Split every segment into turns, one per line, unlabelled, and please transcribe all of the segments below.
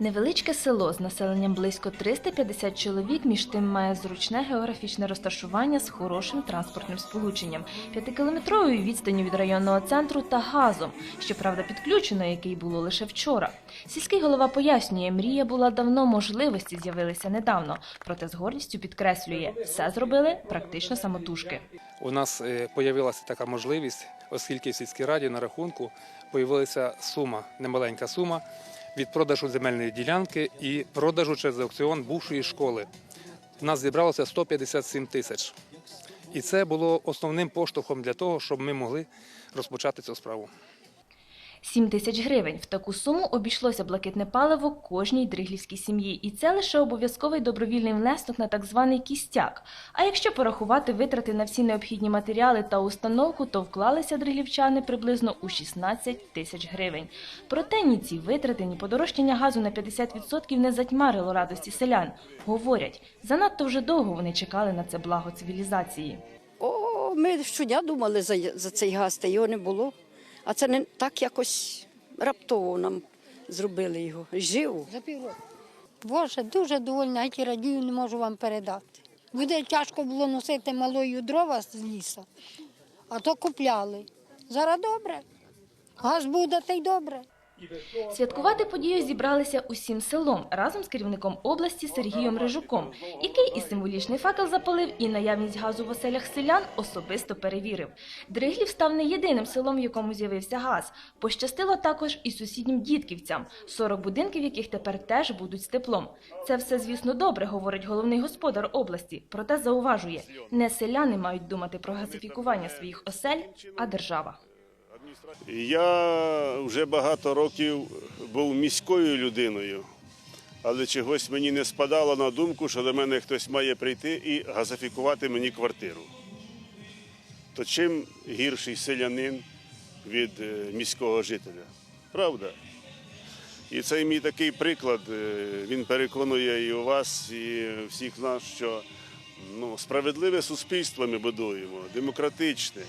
Невеличке село з населенням близько 350 чоловік, між тим має зручне географічне розташування з хорошим транспортним сполученням, п'ятикілометровою відстанню від районного центру та газом, щоправда, підключено, який було лише вчора. Сільський голова пояснює, мрія була давно, можливості з'явилися недавно, проте з гордістю підкреслює, все зробили практично самотужки.
У нас е, появилася така можливість, оскільки в сільській раді на рахунку появилася сума, немаленька сума від продажу земельної ділянки і продажу через аукціон бувшої школи. У нас зібралося 157 тисяч. І це було основним поштовхом для того, щоб ми могли розпочати цю справу.
7 тисяч гривень. В таку суму обійшлося блакитне паливо кожній дриглівській сім'ї. І це лише обов'язковий добровільний внесок на так званий кістяк. А якщо порахувати витрати на всі необхідні матеріали та установку, то вклалися дриглівчани приблизно у 16 тисяч гривень. Проте ні ці витрати, ні подорожчання газу на 50% не затьмарило радості селян. Говорять, занадто вже довго вони чекали на це благо цивілізації.
О, ми щодня думали за, за цей газ, та його не було. А це не так якось раптово нам зробили його. Живо.
За півроку. Боже, дуже довольна, я ті радію, не можу вам передати. Буде тяжко було носити малою дрова з лісу, а то купляли. Зараз добре. Газ буде, та й добре.
Святкувати подію зібралися усім селом разом з керівником області Сергієм Рижуком, який і символічний факел запалив, і наявність газу в оселях селян особисто перевірив. Дриглів став не єдиним селом, в якому з'явився газ. Пощастило також і сусіднім дітківцям, 40 будинків, яких тепер теж будуть з теплом. Це все, звісно, добре, говорить головний господар області. Проте зауважує, не селяни мають думати про газифікування своїх осель, а держава.
Я вже багато років був міською людиною, але чогось мені не спадало на думку, що до мене хтось має прийти і газифікувати мені квартиру. То чим гірший селянин від е, міського жителя? Правда? І це мій такий приклад. е, Він переконує і у вас, і всіх нас, що ну, справедливе суспільство ми будуємо, демократичне.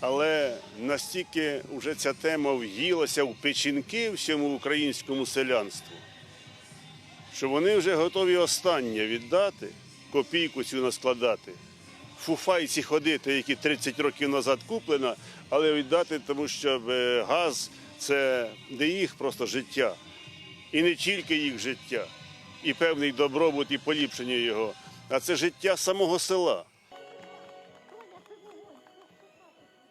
Але настільки вже ця тема в'їлася в печінки всьому українському селянству, що вони вже готові останнє віддати, копійку цю наскладати, фуфайці ходити, які 30 років назад куплено, але віддати, тому що е, газ це не їх просто життя. І не тільки їх життя, і певний добробут, і поліпшення його, а це життя самого села.